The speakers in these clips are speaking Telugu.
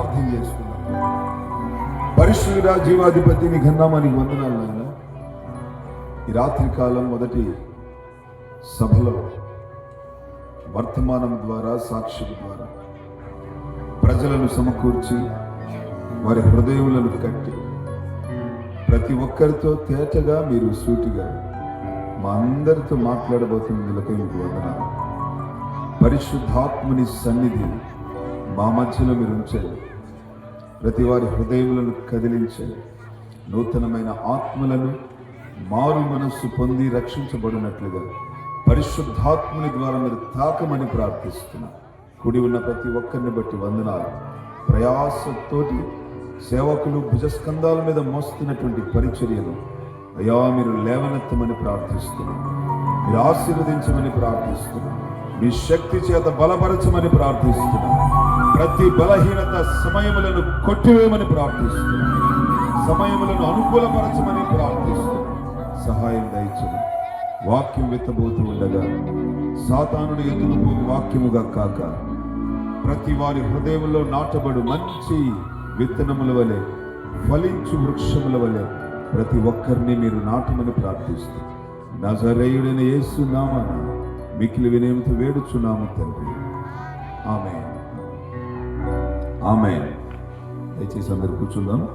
ప్రార్థన చేసుకున్నాం పరిశుద్ధ జీవాధిపతి నీ వందనాలు నాయన. ఈ రాత్రి కాలం మొదటి సభలో వర్తమానం ద్వారా సాక్షుల ద్వారా ప్రజలను సమకూర్చి వారి హృదయములను కట్టి ప్రతి ఒక్కరితో తేటగా మీరు సూటిగా మా అందరితో మాట్లాడబోతున్నందులకై మీకు వందనాలు. పరిశుద్ధాత్ముని సన్నిధి మా మధ్యలో మీరు ఉంచండి. ప్రతి వారి హృదయములను కదిలించండి నూతనమైన ఆత్మలను మారు మనస్సు పొంది రక్షించబడినట్లుగా పరిశుద్ధాత్ముని ద్వారా మీరు తాకమని ప్రార్థిస్తున్నా. కుడి ఉన్న ప్రతి ఒక్కరిని బట్టి వందనాలు. ప్రయాసతోటి సేవకులు భుజస్కంధాల మీద మోస్తున్నటువంటి పరిచర్యలు. అయా మీరు లేవనెత్తమని ప్రార్థిస్తున్నాం. మీరు ఆశీర్వదించమని ప్రార్థిస్తున్నాం. మీ శక్తి చేత బలపరచమని ప్రార్థిస్తున్నాం. ప్రతి బలహీనత సమయములను కొట్టివేయమని ప్రార్థిస్తూ సమయములను అనుకూలపరచమని ప్రార్థిస్తూ సహాయం దయచని వాక్యం వెత్తబోతూ ఉండగా సాతానుడు ఎదుగు వాక్యముగా కాక ప్రతి వారి హృదయంలో నాటబడు మంచి విత్తనముల వలె ఫలించు వృక్షముల వలె ప్రతి ఒక్కరిని మీరు నాటమని ప్రార్థిస్తూ నజరేయుడైన యేసు నామన మికిలి వినయంతో వేడుచున్నాము తండ్రి. ఆమె ఆమె దయచేసి అందరు కూర్చుందాం.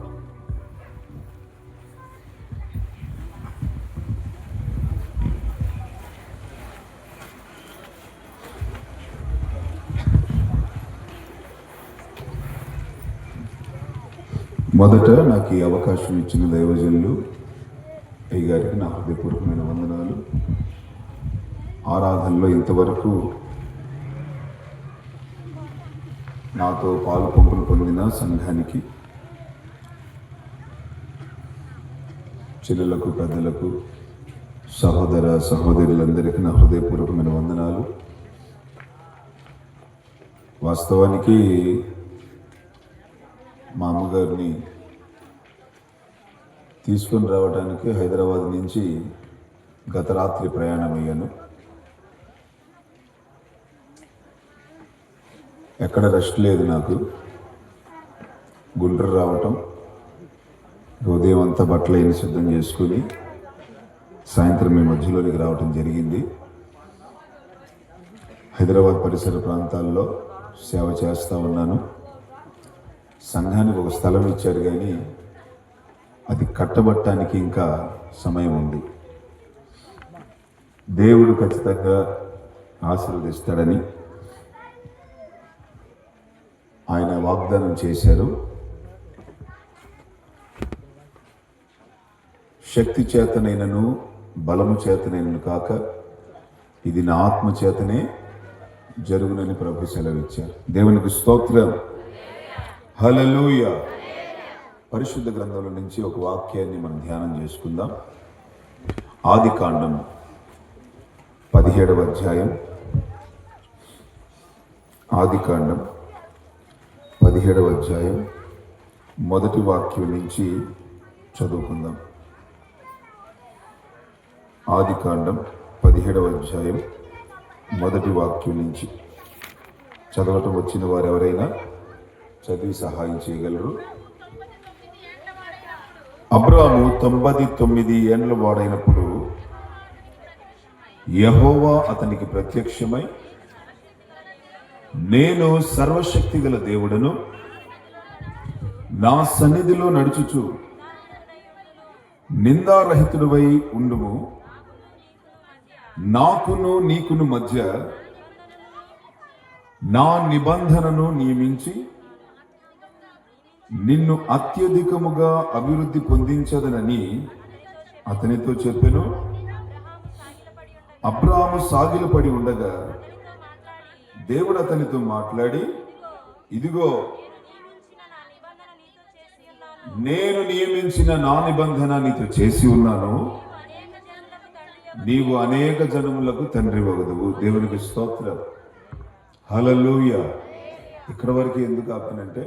మొదట నాకు ఈ అవకాశం ఇచ్చిన దైవజనులు అయ్య గారికి నా హృదయపూర్వకమైన వందనాలు. ఆరాధనలో ఇంతవరకు నాతో పాలు పంపులు పొందిన సంఘానికి చెల్లెలకు పెద్దలకు సహోదర సహోదరులందరికీ నా హృదయపూర్వకమైన వందనాలు. వాస్తవానికి మా అమ్మగారిని తీసుకొని రావడానికి హైదరాబాద్ నుంచి గత రాత్రి ప్రయాణమయ్యాను. ఎక్కడ రెస్ట్ లేదు నాకు. గుండ్రు రావటం ఉదయం అంతా బట్టలు అయిన సిద్ధం చేసుకుని సాయంత్రం మీ మధ్యలోనికి రావటం జరిగింది. హైదరాబాద్ పరిసర ప్రాంతాల్లో సేవ చేస్తూ ఉన్నాను. సంఘానికి ఒక స్థలం ఇచ్చారు కానీ అది కట్టబట్టడానికి ఇంకా సమయం ఉంది. దేవుడు ఖచ్చితంగా ఆశీర్వదిస్తాడని ఆయన వాగ్దానం చేశారు. శక్తి చేతనైనను బలము చేతనైనను కాక ఇది నా ఆత్మ చేతనే జరుగునని ప్రభు సెలవిచ్చారు. దేవునికి స్తోత్రం. హలలుయ పరిశుద్ధ గ్రంథంలో నుంచి ఒక వాక్యాన్ని మనం ధ్యానం చేసుకుందాం. ఆది కాండం పదిహేడవ అధ్యాయం. ఆది కాండం పదిహేడవ అధ్యాయం మొదటి వాక్యం నుంచి చదువుకుందాం. ఆది కాండం పదిహేడవ అధ్యాయం మొదటి వాక్యం నుంచి. చదవటం వచ్చిన వారు ఎవరైనా చదివి సహాయం చేయగలరు? అబ్రాము తొంభై తొమ్మిది ఏండ్ల వాడైనప్పుడు యహోవా అతనికి ప్రత్యక్షమై నేను సర్వశక్తి గల దేవుడను నా సన్నిధిలో నడుచుచు నిందారహితుడివై ఉండుము. నాకును నీకును మధ్య నా నిబంధనను నియమించి నిన్ను అత్యధికముగా అభివృద్ధి పొందించదనని అతనితో చెప్పెను. అబ్రాహము సాగిలపడి ఉండగా దేవుడు అతనితో మాట్లాడి ఇదిగో నేను నియమించిన నా నిబంధన నీతో చేసి ఉన్నాను. నీవు అనేక జనములకు తండ్రి వగదువు దేవునికి స్తోత్రం. హలలుయ ఇక్కడ వరకు ఎందుకు ఆపినంటే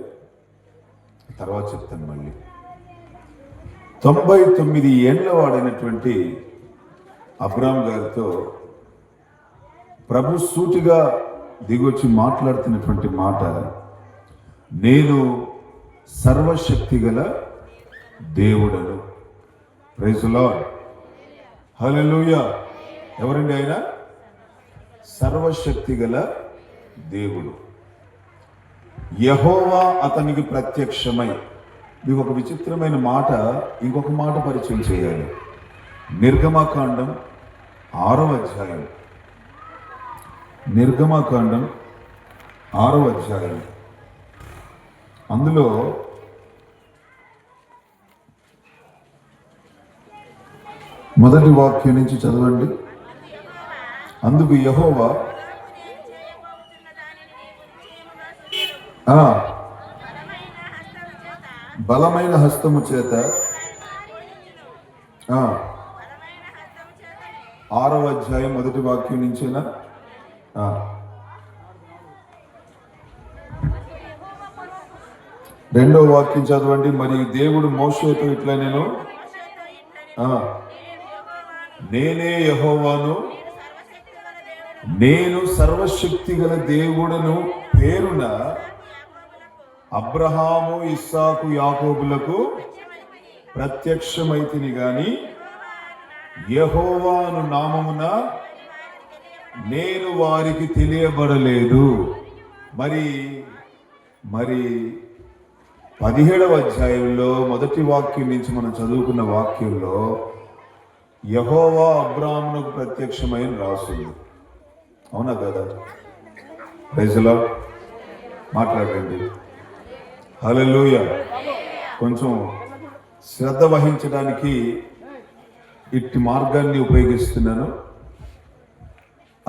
తర్వాత చెప్తాను మళ్ళీ. తొంభై తొమ్మిది ఏళ్ళ వాడైనటువంటి అబ్రామ్ గారితో ప్రభు సూటిగా దిగొచ్చి మాట్లాడుతున్నటువంటి మాట నేను సర్వశక్తి గల దేవుడను. ప్రైజ్ లార్డ్ ఎవరండి ఆయన? సర్వశక్తి గల దేవుడు. యహోవా అతనికి ప్రత్యక్షమై. మీకు ఒక విచిత్రమైన మాట ఇంకొక మాట పరిచయం చేయాలి. నిర్గమకాండం ఆరవ అధ్యాయం. నిర్గమకాండం ఆరవ అధ్యాయం అందులో మొదటి వాక్యం నుంచి చదవండి. అందుకు యహోవా ఆ, బలమైన హస్తము చేత ఆ, ఆరవ అధ్యాయం మొదటి వాక్యం నుంచేనా? రెండో వాక్యం చదవండి. మరి దేవుడు మోసతో ఇట్లా నేను ఆ, నేనే యహోవాను నేను సర్వశక్తి గల దేవుడను పేరున అబ్రహాము ఇస్సాకు యాకోబులకు ప్రత్యక్షమైతిని గాని యహోవాను నామమున నేను వారికి తెలియబడలేదు. మరి మరి పదిహేడవ అధ్యాయంలో మొదటి వాక్యం నుంచి మనం చదువుకున్న వాక్యంలో యహోవా అబ్రాహ్మణకు ప్రత్యక్షమైన రాసుంది. అవునా కదా? ప్రజలో మాట్లాడండి. హల్లెలూయ కొంచెం శ్రద్ధ వహించడానికి ఇట్టి మార్గాన్ని ఉపయోగిస్తున్నాను.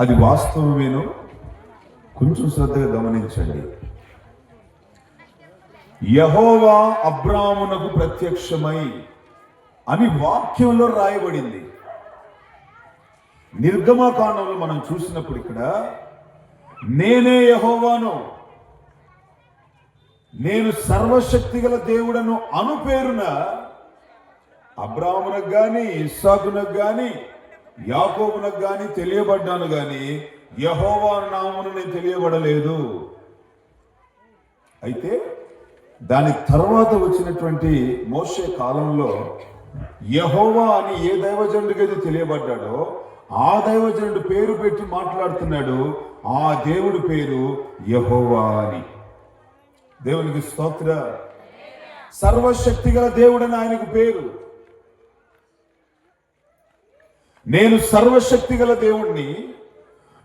అది వాస్తవమేను కొంచెం శ్రద్ధగా గమనించండి. యహోవా అబ్రామునకు ప్రత్యక్షమై అని వాక్యంలో రాయబడింది. నిర్గమాకాండంలో మనం చూసినప్పుడు ఇక్కడ నేనే యహోవాను నేను సర్వశక్తి గల దేవుడను అను పేరున అబ్రాహ్మునకు కానీ ఇస్సాకునకు కానీ యాకోబునకు గాని తెలియబడ్డాను గాని యహోవా నామను నేను తెలియబడలేదు. అయితే దాని తర్వాత వచ్చినటువంటి మోసే కాలంలో యహోవా అని ఏ దైవజనుడికి అయితే తెలియబడ్డాడో ఆ దైవజనుడు పేరు పెట్టి మాట్లాడుతున్నాడు. ఆ దేవుడి పేరు యహోవా అని. దేవునికి స్తోత్ర. సర్వశక్తి గల దేవుడని ఆయనకు పేరు. నేను సర్వశక్తి గల దేవుణ్ణి.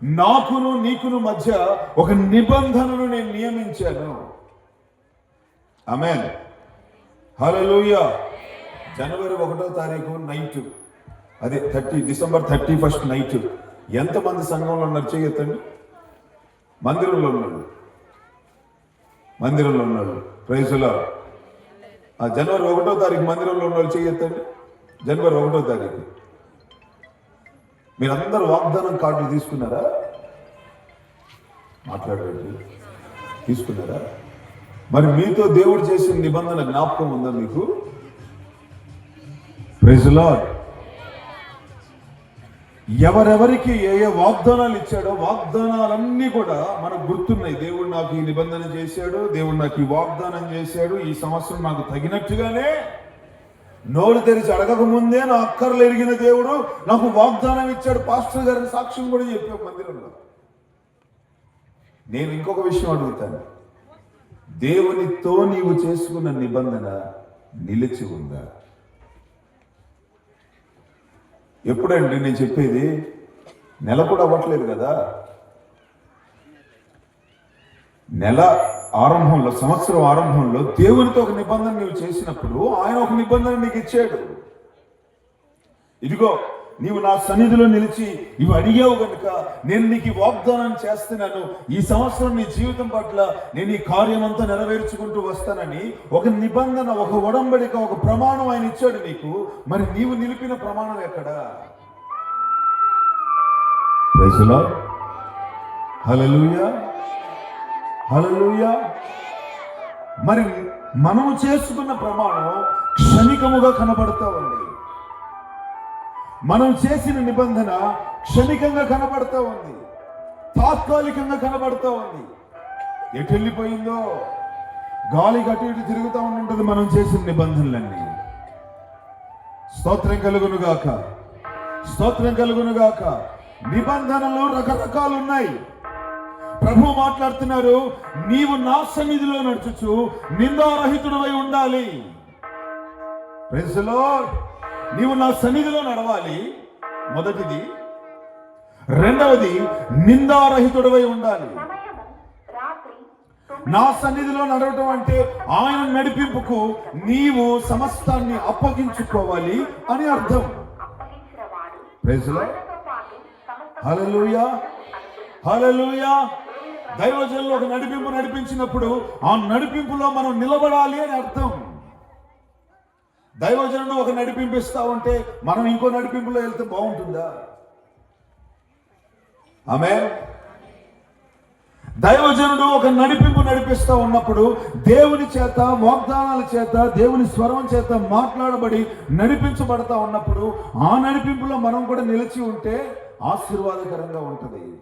నాకును నీకును మధ్య ఒక నిబంధనను నేను నియమించాను. ఆమెన్. హలోయ జనవరి ఒకటో తారీఖు నైట్. అదే thirty December thirty first night. ఎంతమంది సంఘంలో ఉన్నారు చేయొద్దండి? మందిరంలో ఉన్నాడు మందిరంలో ఉన్నాడు ప్రైజులో ఆ జనవరి ఒకటో తారీఖు మందిరంలో ఉన్నాడు చేయొద్దండి? జనవరి ఒకటో తారీఖు. మీరందరూ వాగ్దానం కార్డులు తీసుకున్నారా? మాట్లాడండి తీసుకున్నారా? మరి మీతో దేవుడు చేసిన నిబంధన జ్ఞాపకం ఉందా మీకు? ప్రెజలాడ్ ఎవరెవరికి ఏ ఏ వాగ్దానాలు ఇచ్చాడో వాగ్దానాలన్నీ కూడా మనకు గుర్తున్నాయి. దేవుడు నాకు ఈ నిబంధన చేశాడు దేవుడు నాకు ఈ వాగ్దానం చేశాడు ఈ సంవత్సరం నాకు తగినట్టుగానే నోరు తెరిచి అడగక ముందే నా అక్కర్లు ఎరిగిన దేవుడు నాకు వాగ్దానం ఇచ్చాడు. పాస్టర్ గారిని సాక్ష్యం కూడా చెప్పాం మందిరంలో. నేను ఇంకొక విషయం అడుగుతాను. దేవునితో నీవు చేసుకున్న నిబంధన నిలిచి ఉందా? ఎప్పుడండి నేను చెప్పేది? నెల కూడా అవ్వట్లేదు కదా? నెల ఆరంభంలో సంవత్సరం ఆరంభంలో దేవునితో ఒక నిబంధన నీవు చేసినప్పుడు ఆయన ఒక నిబంధన నీకు ఇచ్చాడు. ఇదిగో నీవు నా సన్నిధిలో నిలిచి ఇవి అడిగావు కనుక నేను నీకు వాగ్దానం చేస్తున్నాను. ఈ సంవత్సరం నీ జీవితం పట్ల నేను ఈ కార్యం అంతా నెరవేర్చుకుంటూ వస్తానని ఒక నిబంధన ఒక ఒడంబడిక ఒక ప్రమాణం ఆయన ఇచ్చాడు నీకు. మరి నీవు నిలిపిన ప్రమాణం ఎక్కడా? హలలుయా హలలుయా మరి మనము చేసుకున్న ప్రమాణం క్షణికముగా కనబడతా ఉంది మనం చేసిన నిబంధన క్షణికంగా కనబడతా ఉంది తాత్కాలికంగా కనబడతా ఉంది ఎటు వెళ్ళిపోయిందో గాలి అటు ఇటు తిరుగుతూ ఉంటుంటుంది మనం చేసిన నిబంధనలన్నీ. స్తోత్రం కలుగును గాక స్తోత్రం కలుగును గాక నిబంధనలు రకరకాలు ఉన్నాయి ప్రభు మాట్లాడుతున్నారు నీవు నా సన్నిధిలో నడుచుచు నిందారహితుడవై ఉండాలి. ప్రజలో నీవు నా సన్నిధిలో నడవాలి. మొదటిది. రెండవది నిందారహితుడవై ఉండాలి. నా సన్నిధిలో నడవటం అంటే ఆయన నడిపింపుకు నీవు సమస్తాన్ని అప్పగించుకోవాలి అని అర్థం. ప్రజలో హలలుయా హలలుయా దైవజనులు ఒక నడిపింపు నడిపించినప్పుడు ఆ నడిపింపులో మనం నిలబడాలి అని అర్థం. దైవజనుడు ఒక నడిపింపు ఇస్తా ఉంటే మనం ఇంకో నడిపింపులో వెళ్తే బాగుంటుందా? ఆమె దైవజనుడు ఒక నడిపింపు నడిపిస్తూ ఉన్నప్పుడు దేవుని చేత వాగ్దానాల చేత దేవుని స్వరం చేత మాట్లాడబడి నడిపించబడతా ఉన్నప్పుడు ఆ నడిపింపులో మనం కూడా నిలిచి ఉంటే ఆశీర్వాదకరంగా ఉంటుంది.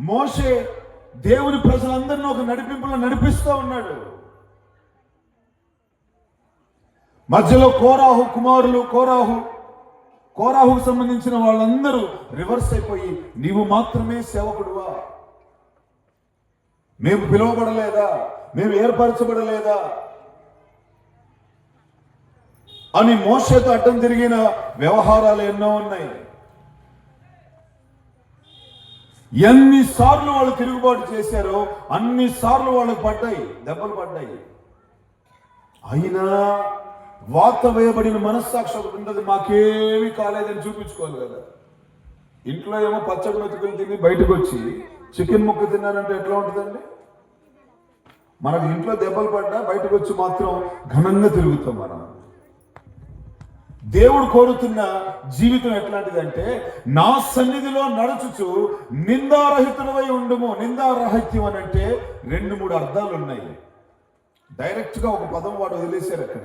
మోషే దేవుని ప్రజలందరినీ ఒక నడిపింపులో నడిపిస్తూ ఉన్నాడు. మధ్యలో కోరాహు కుమారులు కోరాహు కోరాహుకు సంబంధించిన వాళ్ళందరూ రివర్స్ అయిపోయి నీవు మాత్రమే సేవకుడువా? మేము పిలువబడలేదా? మేము ఏర్పరచబడలేదా? అని మోసతో అడ్డం తిరిగిన వ్యవహారాలు ఎన్నో ఉన్నాయి. ఎన్నిసార్లు వాళ్ళు తిరుగుబాటు చేశారో అన్ని సార్లు వాళ్ళకి పడ్డాయి దెబ్బలు పడ్డాయి. అయినా వాత వేయబడిన మనస్సాక్షి ఒకటి ఉంటుంది మాకేమీ కాలేదని చూపించుకోవాలి కదా. ఇంట్లో ఏమో పచ్చడి మెతుకులు తిని బయటకు వచ్చి చికెన్ ముక్క తిన్నారంటే ఎట్లా ఉంటుందండి? మనకు ఇంట్లో దెబ్బలు పడ్డా బయటకు వచ్చి మాత్రం ఘనంగా తిరుగుతాం మనం. దేవుడు కోరుతున్న జీవితం ఎట్లాంటిదంటే నా సన్నిధిలో నడుచుచు నిందారహితుడవై ఉండుము. నిందారహిత్యం అని అంటే రెండు మూడు అర్థాలు ఉన్నాయి. డైరెక్ట్గా ఒక పదం వాడు వదిలేశారు అక్కడ.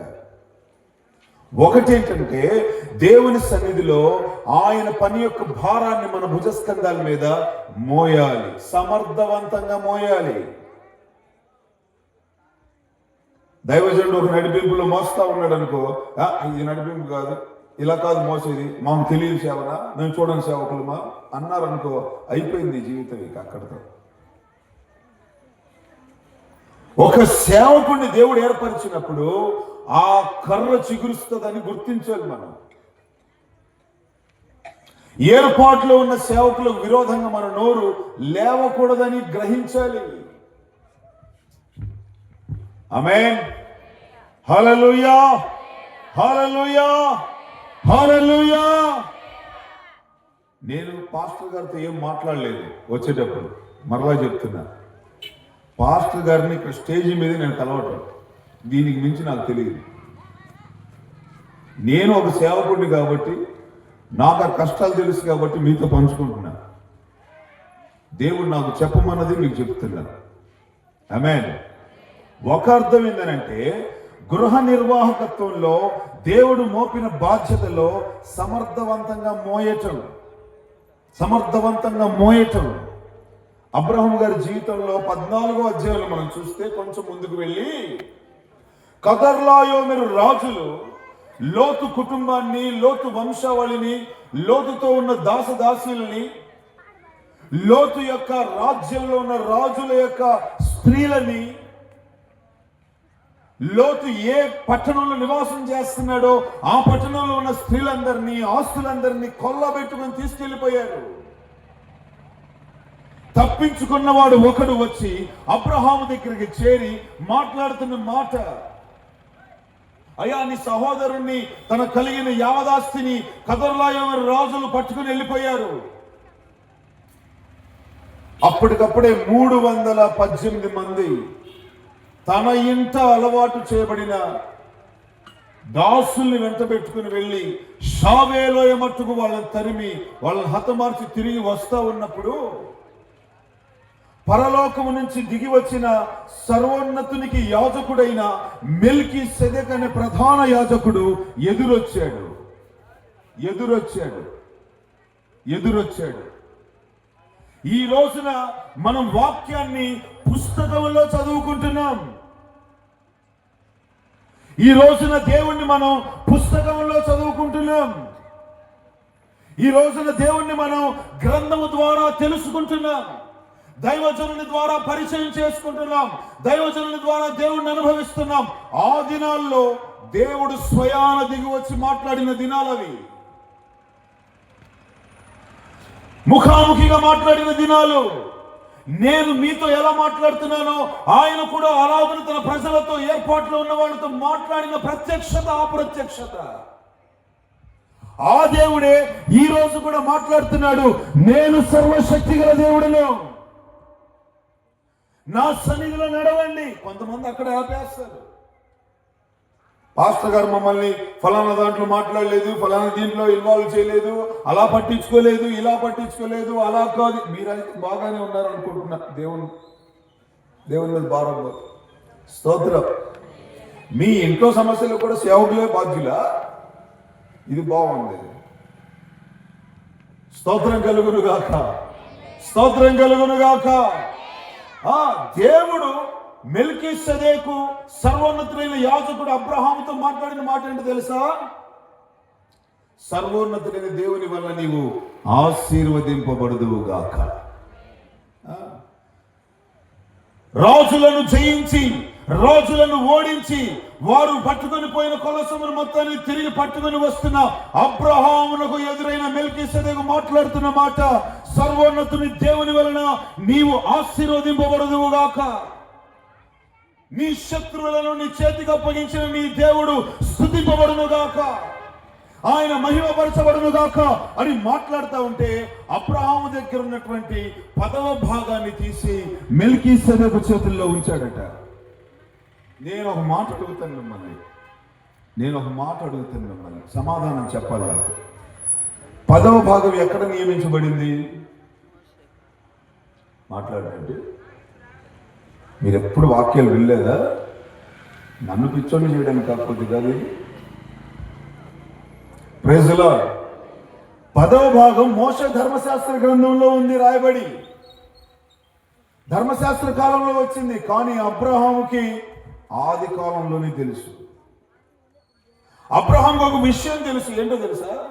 ఒకటి ఏంటంటే దేవుని సన్నిధిలో ఆయన పని యొక్క భారాన్ని మన భుజస్కంధాల మీద మోయాలి. సమర్థవంతంగా మోయాలి. దైవజనుడు ఒక నడిపింపులో మోస్తా ఉన్నాడు అనుకో ఇది నడిపింపు కాదు. ఇలా కాదు మోసేది. మాకు తెలియదు సేవనా? మేము చూడని సేవకులమా? అన్నారనుకో అయిపోయింది జీవితం ఇక అక్కడితో. ఒక సేవకుడిని దేవుడు ఏర్పరిచినప్పుడు ఆ కర్ర చిగురుస్తుందని గుర్తించాలి మనం. ఏర్పాట్లో ఉన్న సేవకులకు విరోధంగా మన నోరు లేవకూడదని గ్రహించాలి. అమేన్ హలలుయా హలలుయా హలలుయా నేను పాస్టర్ గారితో ఏం మాట్లాడలేదు వచ్చేటప్పుడు. మరలా చెప్తున్నా. పాస్టర్ గారిని ఇక్కడ స్టేజ్ మీద నేను కలవటం. దీనికి మించి నాకు తెలియదు. నేను ఒక సేవకుడిని కాబట్టి నాకు ఆ కష్టాలు తెలుసు కాబట్టి మీతో పంచుకుంటున్నా. దేవుడు నాకు చెప్పమన్నది మీకు చెప్తున్నాను. అమేన్ ఒక అర్థం ఏంటంటే గృహ నిర్వాహకత్వంలో దేవుడు మోపిన బాధ్యతలో సమర్థవంతంగా మోయటం. సమర్థవంతంగా మోయటం. అబ్రహం గారి జీవితంలో పద్నాలుగో అధ్యాయంలో మనం చూస్తే కొంచెం ముందుకు వెళ్ళి కదర్లాయో మీరు రాజులు లోతు కుటుంబాన్ని లోతు వంశావళిని లోతుతో ఉన్న దాసదాసీలని లోతు యొక్క రాజ్యంలో ఉన్న రాజుల యొక్క స్త్రీలని లోతు ఏ పట్టణంలో నివాసం చేస్తున్నాడో ఆ పట్టణంలో ఉన్న స్త్రీలందరినీ ఆస్తులందరినీ కొల్లబెట్టుకొని తీసుకెళ్ళిపోయారు తప్పించుకున్నవాడు ఒకడు వచ్చి అబ్రహాము దగ్గరికి చేరి మాట్లాడుతున్న మాట అయ్యా నీ సహోదరుణ్ణి తన కలిగిన యావదాస్తిని కదర్లాయమ రాజులు పట్టుకుని వెళ్ళిపోయారు. అప్పటికప్పుడే మూడు వందల పద్దెనిమిది మంది తన ఇంట అలవాటు చేయబడిన దాసుల్ని వెంట పెట్టుకుని వెళ్ళి షావేలోయ మట్టుకు వాళ్ళని తరిమి వాళ్ళని హతమార్చి తిరిగి వస్తూ ఉన్నప్పుడు పరలోకము నుంచి దిగి వచ్చిన సర్వోన్నతునికి యాజకుడైన మెల్కి సెదక్ అనే ప్రధాన యాజకుడు ఎదురొచ్చాడు. ఎదురొచ్చాడు. ఎదురొచ్చాడు. ఈ రోజున మనం వాక్యాన్ని పుస్తకంలో చదువుకుంటున్నాం. ఈ రోజున దేవుణ్ణి మనం పుస్తకంలో చదువుకుంటున్నాం. ఈ రోజున దేవుణ్ణి మనం గ్రంథము ద్వారా తెలుసుకుంటున్నాం. దైవజనుని ద్వారా పరిచయం చేసుకుంటున్నాం. దైవజనుని ద్వారా దేవుణ్ణి అనుభవిస్తున్నాం. ఆ దినాల్లో దేవుడు స్వయాన దిగి వచ్చి మాట్లాడిన దినాలవి. ముఖాముఖిగా మాట్లాడిన దినాలు. నేను మీతో ఎలా మాట్లాడుతున్నానో ఆయన కూడా అలాగని తన ప్రజలతో ఏర్పాట్లో ఉన్న వాళ్ళతో మాట్లాడిన ప్రత్యక్షత అప్రత్యక్షత. ఆ దేవుడే ఈ రోజు కూడా మాట్లాడుతున్నాడు. నేను సర్వశక్తి గల దేవుడును. నా సన్నిధిలో నడవండి. కొంతమంది అక్కడ ఆపేస్తారు. పాస్టర్ గారు మమ్మల్ని ఫలానా దాంట్లో మాట్లాడలేదు ఫలానా దీంట్లో ఇన్వాల్వ్ చేయలేదు అలా పట్టించుకోలేదు ఇలా పట్టించుకోలేదు అలా కాదు. మీరైతే బాగానే ఉన్నారు అనుకుంటున్నా. దేవుని దేవుని మీద భారం స్తోత్రం. మీ ఇంట్లో సమస్యలు కూడా సేవకులే బాధ్యులా? ఇది బాగుంది. స్తోత్రం కలుగును గాక స్తోత్రం కలుగును గాక దేవుడు మెల్కి సదేకు సర్వోన్నతుడైన యాజకుడు అబ్రహాముతో మాట్లాడిన మాట ఏంటి తెలుసా? సర్వోన్నతుడైన దేవుని వల్ల నీవు ఆశీర్వదింపబడదువు గాక రాజులను జయించి రాజులను ఓడించి వారు పట్టుకొని పోయిన కొలసమును మొత్తాన్ని తిరిగి పట్టుకొని వస్తున్న అబ్రహాములకు ఎదురైన మెల్కిసెదకు మాట్లాడుతున్న మాట సర్వోన్నతుని దేవుని వలన నీవు ఆశీర్వదింపబడదువుగాక. నీ శత్రువులను నీ చేతికి అప్పగించిన నీ దేవుడు స్థుతింపబడునుగాక ఆయన మహిమపరచబడును గాక అని మాట్లాడుతూ ఉంటే అబ్రహాము దగ్గర ఉన్నటువంటి పదవ భాగాన్ని తీసి మెల్కీ సెదకు చేతుల్లో ఉంచాడట. నేను ఒక మాట అడుగుతాను మిమ్మల్ని. నేను ఒక మాట అడుగుతాను మిమ్మల్ని. సమాధానం చెప్పాలి నాకు. పదవ భాగం ఎక్కడ నియమించబడింది? మాట్లాడండి. మీరు ఎప్పుడు వాక్యాలు వినలేదా? నన్ను పిచ్చోని చేయడానికి కాకపోతే కాదు. ఇది. పదవ భాగం మోస ధర్మశాస్త్ర గ్రంథంలో ఉంది రాయబడి. ధర్మశాస్త్ర కాలంలో వచ్చింది కానీ అబ్రహాముకి ఆది కాలంలోనే తెలుసు. అబ్రహాంకు ఒక విషయం తెలుసు ఏంటో తెలుసా?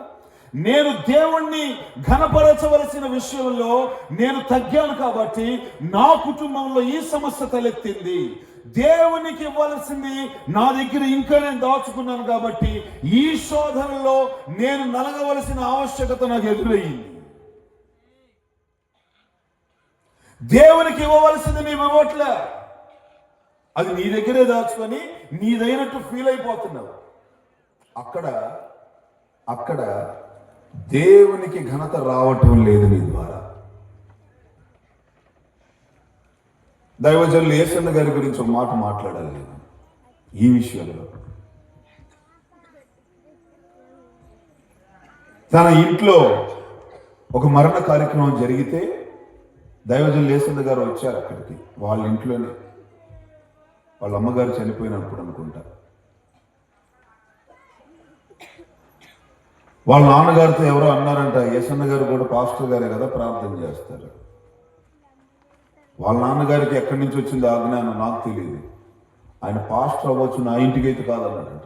నేను దేవుణ్ణి ఘనపరచవలసిన విషయంలో నేను తగ్గాను కాబట్టి నా కుటుంబంలో ఈ సమస్య తలెత్తింది. దేవునికి ఇవ్వాల్సింది నా దగ్గర ఇంకా నేను దాచుకున్నాను కాబట్టి ఈ శోధనలో నేను నలగవలసిన ఆవశ్యకత నాకు ఎదురయ్యింది దేవునికి ఇవ్వవలసింది నీవు ఇవ్వట్లే అది నీ దగ్గరే దాచుకొని నీదైనట్టు ఫీల్ అయిపోతున్నావు. అక్కడ అక్కడ దేవునికి ఘనత రావటం లేదు నీ ద్వారా. దైవజనులు ఏసన్న గారి గురించి ఒక మాట మాట్లాడాలి నేను. ఈ విషయంలో. తన ఇంట్లో ఒక మరణ కార్యక్రమం జరిగితే దైవజనులు ఏసన్న గారు వచ్చారు అక్కడికి వాళ్ళ ఇంట్లోనే. వాళ్ళ అమ్మగారు చనిపోయినప్పుడు అనుకుంటా. వాళ్ళ నాన్నగారితో ఎవరో అన్నారంట యశన్న గారు కూడా పాస్టర్ గారే కదా ప్రార్థన చేస్తారు. వాళ్ళ నాన్నగారికి ఎక్కడి నుంచి వచ్చింది ఆ జ్ఞానం నాకు తెలియదు. ఆయన పాస్టర్ అవ్వచ్చు నా ఇంటికి అయితే కాదన్నాడంట.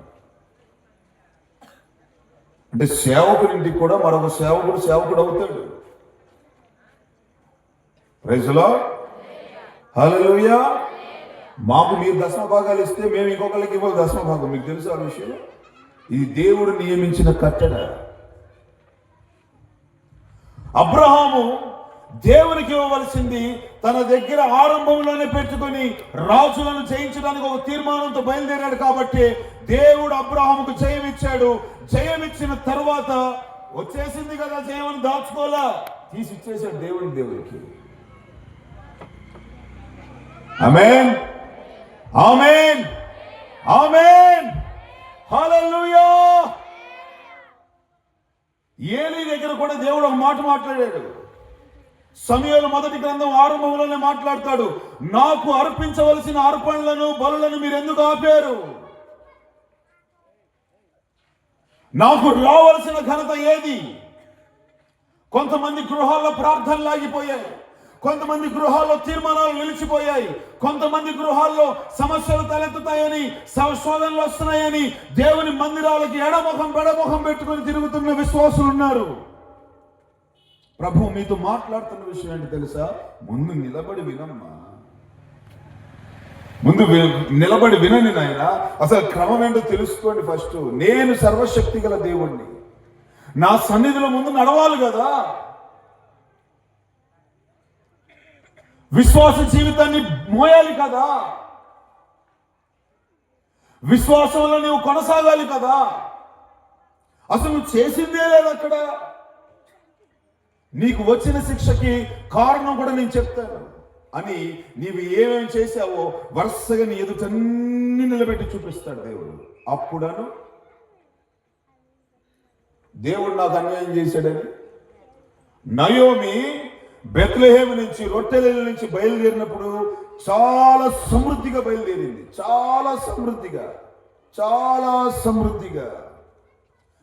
అంటే సేవకుడి ఇంటికి కూడా మరొక సేవకుడు సేవకుడు అవుతాడు. ప్రైజ్లో హలోయా మాకు మీరు దశమ భాగాలు ఇస్తే మేము ఇంకొకరికి ఇవ్వాలి దశమ భాగం మీకు తెలుసు ఆ విషయం ఇది దేవుడు నియమించిన కట్టడ. అబ్రహాము దేవునికి ఇవ్వవలసింది తన దగ్గర ఆరంభంలోనే పెట్టుకొని రాజులను జయించడానికి ఒక తీర్మానంతో బయలుదేరాడు కాబట్టి దేవుడు అబ్రహాముకు జయమిచ్చాడు జయమిచ్చిన తర్వాత వచ్చేసింది కదా జయమని దాచుకోలా తీసి ఇచ్చేసాడు దేవుని దేవుడికి. Amen. Amen. Amen. Hallelujah. Eli దగ్గర కూడా దేవుడు ఒక మాట మాట్లాడాడు. సమయాలు మొదటి గ్రంథం ఆరంభంలోనే మాట్లాడతాడు. నాకు అర్పించవలసిన అర్పణలను బలులను మీరు ఎందుకు ఆపారు? నాకు రావలసిన ఘనత ఏది? కొంతమంది గృహాల్లో ప్రార్థనలు ఆగిపోయాయి కొంతమంది గృహాల్లో తీర్మానాలు నిలిచిపోయాయి. కొంతమంది గృహాల్లో సమస్యలు తలెత్తుతాయని సంశోధనలు వస్తున్నాయని దేవుని మందిరాలకి ఎడముఖం బెడముఖం పెట్టుకొని తిరుగుతున్న విశ్వాసులు ఉన్నారు. ప్రభు మీతో మాట్లాడుతున్న విషయం ఏంటి తెలుసా? ముందు నిలబడి వినమ్మా. ముందు నిలబడి వినని నాయన. అసలు క్రమం ఏంటో తెలుసుకోండి ఫస్ట్. నేను సర్వశక్తి గల దేవుణ్ణి. నా సన్నిధిలో ముందు నడవాలి కదా. విశ్వాస జీవితాన్ని మోయాలి కదా. విశ్వాసంలో నువ్వు కొనసాగాలి కదా. అసలు నువ్వు చేసిందే లేదు అక్కడ. నీకు వచ్చిన శిక్షకి కారణం కూడా నేను చెప్తాను. అని నీవు ఏమేమి చేశావో వరుసగా నీ ఎదుటన్ని నిలబెట్టి చూపిస్తాడు దేవుడు. అప్పుడను దేవుడు నాకు అన్యాయం చేశాడని నయోమి బెత్లహేము నుంచి రొట్టెల నుంచి బయలుదేరినప్పుడు చాలా సమృద్ధిగా బయలుదేరింది. చాలా సమృద్ధిగా. చాలా సమృద్ధిగా.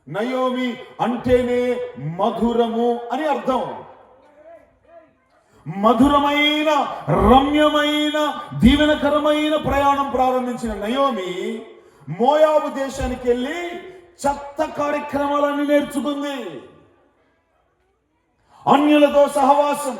నయోమి అంటేనే మధురము అని అర్థం. మధురమైన రమ్యమైన దీవెనకరమైన ప్రయాణం ప్రారంభించిన నయోమి మోయాబు దేశానికి వెళ్ళి చెత్త కార్యక్రమాలన్నీ నేర్చుకుంది. అన్యులతో సహవాసం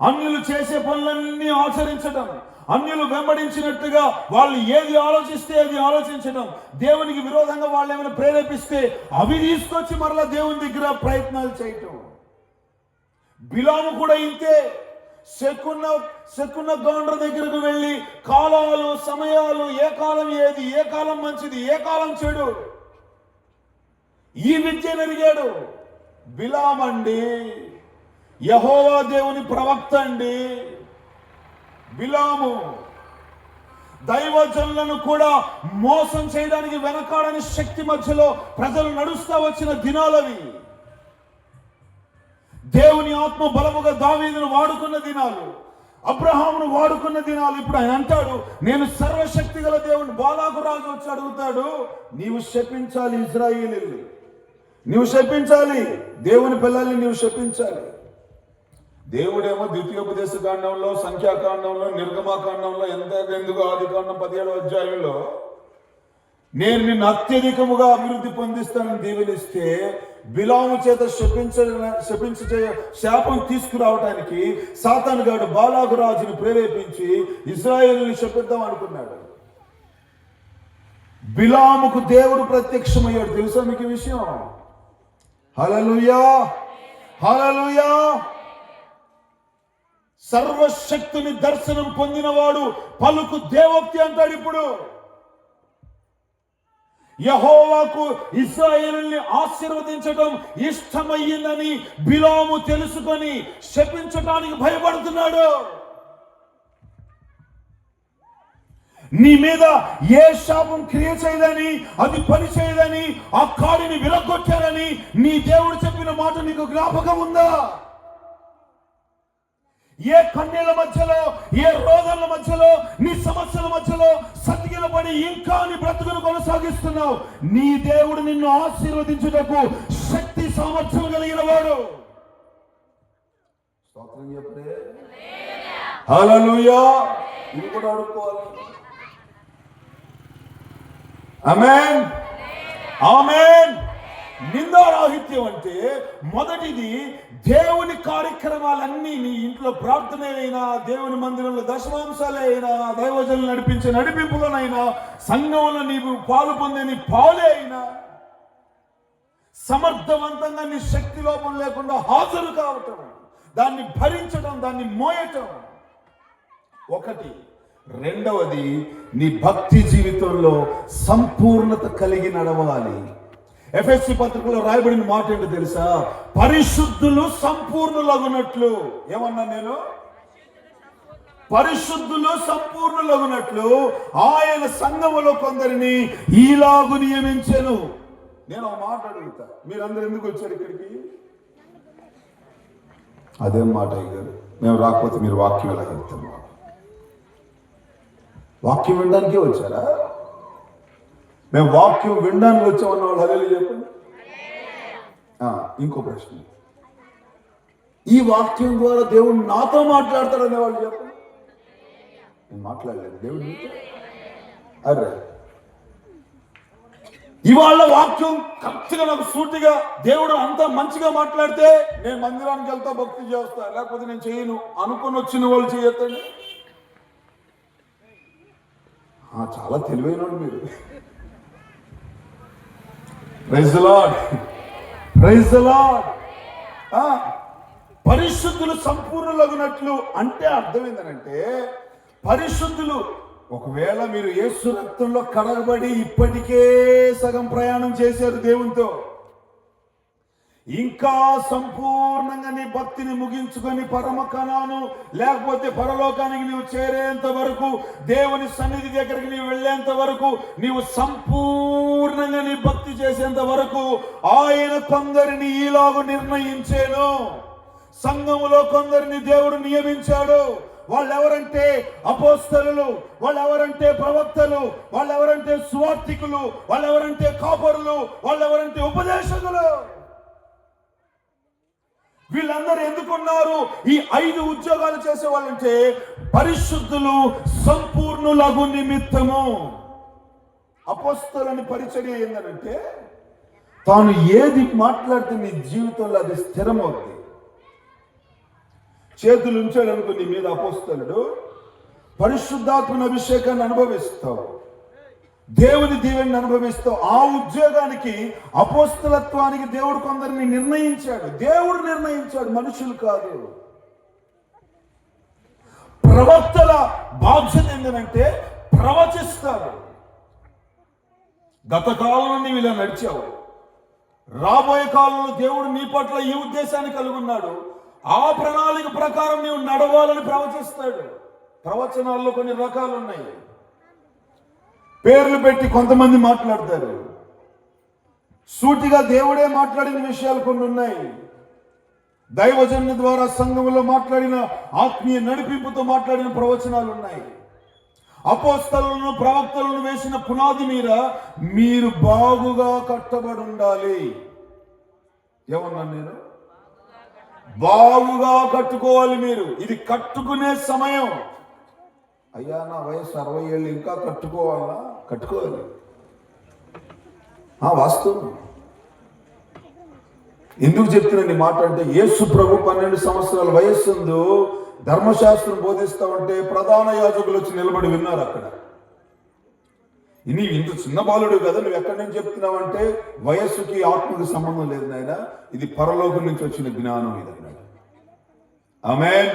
అన్యులు చేసే పనులన్నీ ఆచరించడం అన్యులు వెంబడించినట్టుగా వాళ్ళు ఏది ఆలోచిస్తే అది ఆలోచించడం దేవునికి విరోధంగా వాళ్ళు ఏమైనా ప్రేరేపిస్తే అవి తీసుకొచ్చి మరలా దేవుని దగ్గర ప్రయత్నాలు చేయటం. బిలాము కూడా ఇంతే. శకున్న శకున్న గౌండ్ర దగ్గరకు వెళ్ళి కాలాలు సమయాలు ఏ కాలం ఏది ఏ కాలం మంచిది ఏ కాలం చెడు ఈ విద్య నెరిగాడు బిలామండి. యహోవా దేవుని ప్రవక్త అండి. బిలాము దైవజనులను కూడా మోసం చేయడానికి వెనకాడని శక్తి మధ్యలో ప్రజలు నడుస్తూ వచ్చిన దినాలవి దేవుని ఆత్మ బలముగా దావీదును వాడుకున్న దినాలు అబ్రహామును వాడుకున్న దినాలు. ఇప్పుడు ఆయన అంటాడు నేను సర్వశక్తి గల దేవుని బాలాకు రాజు వచ్చి అడుగుతాడు నీవు శపించాలి ఇజ్రాయేలీలు. నీవు శపించాలి దేవుని పిల్లల్ని నీవు శపించాలి. దేవుడేమో ద్వితీయోపదేశ కాండంలో సంఖ్యాకాండంలో నిర్గమాకాండంలో ఎంత ఎందుకు ఆది కాండం పదిహేడు అధ్యాయంలో నేను నిన్ను అత్యధికముగా అభివృద్ధి పొందిస్తానని దీవెనిస్తే బిలాము చేత శపించ శపించ శాపం తీసుకురావడానికి సాతాను గారు బాలాగు రాజుని ప్రేరేపించి ఇజ్రాయేల్ని శపిద్దాం అనుకున్నాడు. బిలాముకు దేవుడు ప్రత్యక్షమయ్యాడు. తెలుసా మీకు విషయం? హలలుయా హలలుయా సర్వశక్తిని దర్శనం పొందినవాడు పలుకు దేవోక్తి అంటాడు ఇప్పుడు. యహోవాకు ఇస్రాయేల్ని ఆశీర్వదించడం ఇష్టమయ్యిందని బిలాము తెలుసుకొని శపించటానికి భయపడుతున్నాడు. నీ మీద ఏ శాపం క్రియ చేయదని అది పని చేయదని ఆ కాడిని విరగొట్టారని నీ దేవుడు చెప్పిన మాట నీకు జ్ఞాపకం ఉందా? ఏ కన్నీళ్ళ మధ్యలో ఏ రోగాల మధ్యలో నీ సమస్యల మధ్యలో సతికిలపడి ఇంకా నీ బ్రతుకును కొనసాగిస్తున్నావు. నీ దేవుడు నిన్ను ఆశీర్వదించుటకు శక్తి సామర్థ్యం కలిగిన వాడు. స్తోత్రం చెప్పే హల్లెలూయా. ఇది కూడా అడుక్కోవాలి ఆమేన్ ఆమేన్ నిందారాహిత్యం అంటే మొదటిది దేవుని కార్యక్రమాలన్నీ నీ ఇంట్లో ప్రార్థన అయినా దేవుని మందిరంలో దశమాంశాలే అయినా దైవజనులు నడిపించే నడిపింపులోనైనా సంఘంలో నీవు పాలు పొందే నీ పాలే అయినా సమర్థవంతంగా నీ శక్తి లోపం లేకుండా హాజరు కావటం దాన్ని భరించడం దాన్ని మోయటం. ఒకటి. రెండవది నీ భక్తి జీవితంలో సంపూర్ణత కలిగి నడవాలి. ఎఫ్ఎస్సి పత్రికలో రాయబడిన మాట ఏంటో తెలుసా? పరిశుద్ధులు సంపూర్ణులగునట్లు. ఏమన్నా నేను? పరిశుద్ధులు సంపూర్ణులగునట్లు ఆయన సంఘములో కొందరిని ఈలాగు నియమించెను. నేను ఒక మాట అడుగుతా. మీరందరూ ఎందుకు వచ్చారు ఇక్కడికి? అదేం మాట అయ్యారు మేము రాకపోతే మీరు వాక్యం ఎలా చెప్తాం వాక్యం వినడానికే వచ్చారా? మేము వాక్యం వినడానికి వచ్చామన్న వాళ్ళు అదే చెప్పండి. ఇంకో ప్రశ్న. ఈ వాక్యం ద్వారా దేవుడు నాతో మాట్లాడతాడనే వాళ్ళు చెప్పండి. నేను మాట్లాడలేదు. దేవుడు అరే. ఇవాళ వాక్యం కరెక్ట్గా నాకు సూటిగా దేవుడు అంత మంచిగా మాట్లాడితే నేను మందిరానికి వెళ్తా భక్తి చేస్తా. లేకపోతే నేను చేయను. అనుకుని వచ్చిన వాళ్ళు చేయొద్దండి. చాలా తెలివైన మీరు. ప్రైజ్ లాడ్ ప్రైజ్ లాడ్ పరిశుద్ధులు సంపూర్ణులగునట్లు అంటే అర్థం ఏంటంటే పరిశుద్ధులు ఒకవేళ మీరు యేసు రక్తంలో కడగబడి ఇప్పటికే సగం ప్రయాణం చేశారు దేవునితో ఇంకా సంపూర్ణంగా నీ భక్తిని ముగించుకొని పరమ కణాను లేకపోతే పరలోకానికి నీవు చేరేంత వరకు దేవుని సన్నిధి దగ్గరికి నీవు వెళ్ళేంత వరకు నీవు సంపూర్ణంగా నీ భక్తి చేసేంత వరకు ఆయన కొందరిని ఈలాగు నిర్ణయించేను. సంఘములో కొందరిని దేవుడు నియమించాడు. వాళ్ళెవరంటే అపోస్తలు వాళ్ళెవరంటే ప్రవక్తలు వాళ్ళెవరంటే స్వార్థికులు వాళ్ళెవరంటే కాపరులు వాళ్ళెవరంటే ఉపదేశకులు. వీళ్ళందరూ ఎందుకున్నారు? ఈ ఐదు ఉద్యోగాలు చేసే వాళ్ళంటే పరిశుద్ధులు సంపూర్ణులగు నిమిత్తము. అపోస్తులని పరిచర్య ఏంటంటే తాను ఏది మాట్లాడితే నీ జీవితంలో అది స్థిరమవుతుంది చేతులు ఉంచాడు అనుకో నీ మీద అపోస్తలుడు పరిశుద్ధాత్మన అభిషేకాన్ని అనుభవిస్తావు. దేవుని దీవెని అనుభవిస్తావు ఆ ఉద్యోగానికి అపోస్తలత్వానికి దేవుడు కొందరిని నిర్ణయించాడు. దేవుడు నిర్ణయించాడు మనుషులు కాదు. ప్రవక్తల బాధ్యత ఏంటంటే ప్రవచిస్తారు. గత కాలంలో నీవు ఇలా నడిచావు. రాబోయే కాలంలో దేవుడు నీ పట్ల ఈ ఉద్దేశాన్ని కలిగి ఉన్నాడు. ఆ ప్రణాళిక ప్రకారం నీవు నడవాలని ప్రవచిస్తాడు. ప్రవచనాల్లో కొన్ని రకాలు ఉన్నాయి పేర్లు పెట్టి కొంతమంది మాట్లాడతారు. సూటిగా దేవుడే మాట్లాడిన విషయాలు కొన్ని ఉన్నాయి. దైవజన్య ద్వారా సంఘంలో మాట్లాడిన ఆత్మీయ నడిపింపుతో మాట్లాడిన ప్రవచనాలు ఉన్నాయి. అపోస్తలను ప్రవక్తలను వేసిన పునాది మీద మీరు బాగుగా కట్టబడి ఉండాలి. ఏమన్నాను నేను? బాగుగా కట్టుకోవాలి మీరు. ఇది కట్టుకునే సమయం. అయ్యా నా వయసు అరవై ఏళ్ళు ఇంకా కట్టుకోవాలా? కట్టుకోవాలి. ఆ వాస్తవం. ఎందుకు చెప్తున్నాను మాట్లాడితే మాట అంటే యేసు ప్రభు పన్నెండు సంవత్సరాల వయస్సు ధర్మశాస్త్రం బోధిస్తా ఉంటే ప్రధాన యాజకులు వచ్చి నిలబడి విన్నారు అక్కడ. నీవు ఇంత చిన్న బాలుడు కదా నువ్వు ఎక్కడి నుంచి చెప్తున్నావంటే వయస్సుకి ఆత్మకి సంబంధం లేదు నాయన ఇది పరలోకం నుంచి వచ్చిన జ్ఞానం ఇది అన్నాడు. ఆమె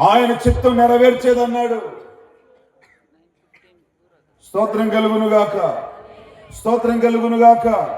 ఆయన చిత్తం నెరవేర్చేదన్నాడు. స్తోత్రం కలుగునుగాక. స్తోత్రం కలుగునుగాక.